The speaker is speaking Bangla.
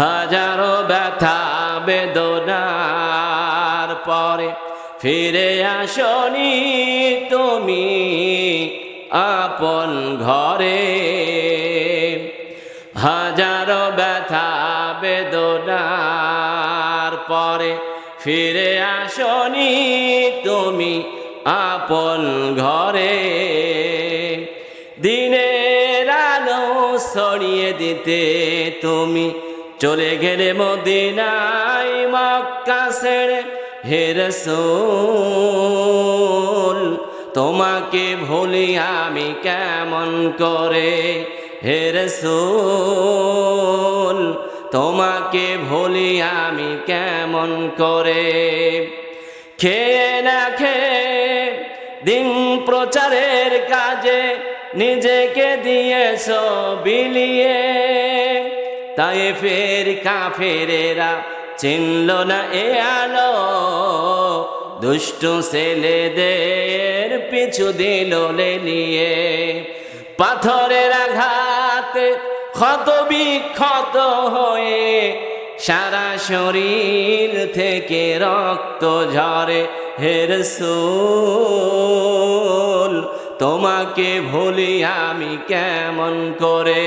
হাজারো ব্যথা বেদনার পরে ফিরে আসনি তুমি আপন ঘরে। হাজারো ব্যথা বেদনার পরে ফিরে আসনি তুমি আপন ঘরে। দিনের আলো ছড়িয়ে দিতে তুমি চলে গেলে মদিনাই মক্কা ছেড়ে হেরসোল তোমাকে ভুলি আমি কেমন করে? হেরসোল তোমাকে ভুলি আমি কেমন করে? খেয়ে না খেয়ে দিন প্রচারের কাজে নিজেকে দিয়েছ বিলিয়ে। তাই ফের কাফেরেরা চিনল না এ আলো। দুষ্ট ছেলেদের পিছু দিল নিয়ে। পাথরের আঘাত ক্ষত বিক্ষত হয়ে সারা শরীর থেকে রক্ত ঝরে হেরসুল তোমাকে ভুলি আমি কেমন করে